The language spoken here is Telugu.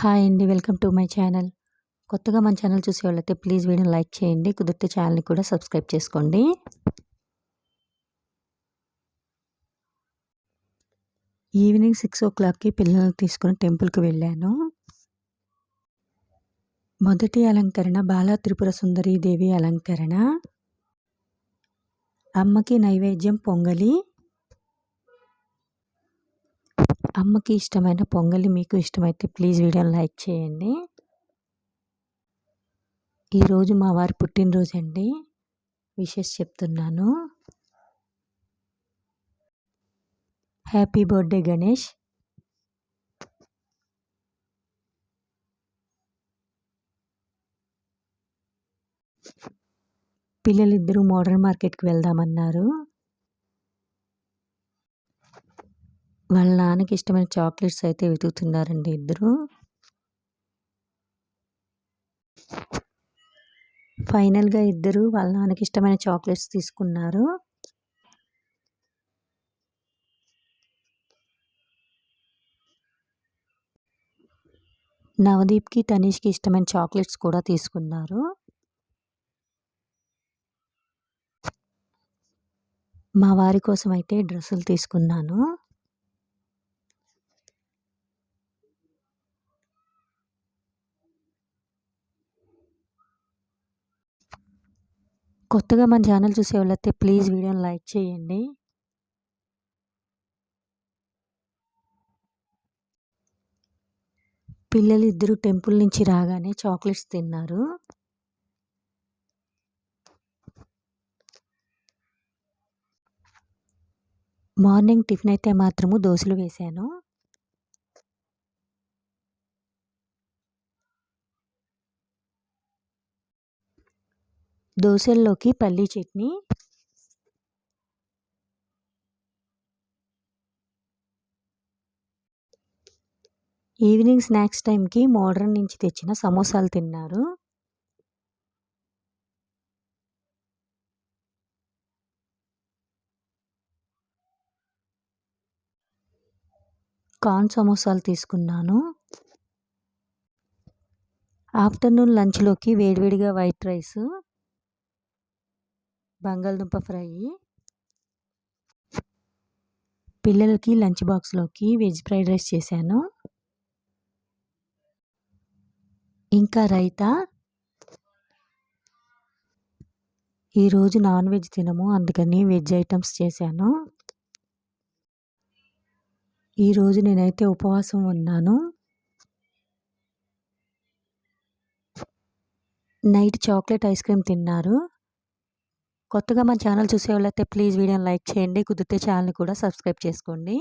హాయ్ అండి వెల్కమ్ టు మై ఛానల్. కొత్తగా మన ఛానల్ చూసే వాళ్ళైతే ప్లీజ్ వీడియో లైక్ చేయండి కుదిరితే ఛానల్ని కూడా సబ్స్క్రైబ్ చేసుకోండి. ఈవినింగ్ సిక్స్ ఓ క్లాక్కి పిల్లల్ని తీసుకుని టెంపుల్కి వెళ్ళాను. మొదటి అలంకరణ బాలా త్రిపుర సుందరి దేవి అలంకరణ. అమ్మకి నైవేద్యం పొంగలి. అమ్మకి ఇష్టమైన పొంగలి మీకు ఇష్టమైతే ప్లీజ్ వీడియోని లైక్ చేయండి. ఈరోజు మా వారి పుట్టినరోజు అండి. విషెస్ చెప్తున్నాను. Happy birthday Ganesh. పిల్లలిద్దరూ మోడర్న్ మార్కెట్కి వెళ్దామన్నారు. వాళ్ళ నాన్నకి ఇష్టమైన చాక్లెట్స్ అయితే వెతుకుతున్నారండి ఇద్దరు. ఫైనల్గా ఇద్దరు వాళ్ళ నాన్నకి ఇష్టమైన చాక్లెట్స్ తీసుకున్నారు. నవదీప్కి తనీష్కి ఇష్టమైన చాక్లెట్స్ కూడా తీసుకున్నారు. మా వారి కోసం అయితే డ్రెస్సులు తీసుకున్నాను. కొత్తగా మన ఛానల్ చూసే వాళ్ళైతే ప్లీజ్ వీడియోని లైక్ చేయండి. పిల్లలు ఇద్దరు టెంపుల్ నుంచి రాగానే చాక్లెట్స్ తిన్నారు. మార్నింగ్ టిఫిన్ అయితే మాత్రము దోశలు వేశాను. దోశల్లోకి పల్లీ చట్నీ. ఈవినింగ్ స్నాక్స్ టైంకి మోడ్రన్ నుంచి తెచ్చిన సమోసాలు తిన్నారు. కార్న్ సమోసాలు తీసుకున్నాను. ఆఫ్టర్నూన్ లంచ్లోకి వేడివేడిగా వైట్ రైస్. బంగాళదుంప ఫ్రై. పిల్లలకి లంచ్ బాక్స్లోకి వెజ్ ఫ్రైడ్ రైస్ చేశాను. ఇంకా రైతా? ఈరోజు నాన్ వెజ్ తినము అందుకని వెజ్ ఐటమ్స్ చేశాను. ఈరోజు నేనైతే ఉపవాసం ఉన్నాను. నైట్ చాక్లెట్ ఐస్ క్రీమ్ తిన్నారు. కొత్తగా మన ఛానల్ చూసే వాళ్ళైతే ప్లీజ్ వీడియోని లైక్ చేయండి కుదిరితే ఛానల్ని కూడా సబ్స్క్రైబ్ చేసుకోండి.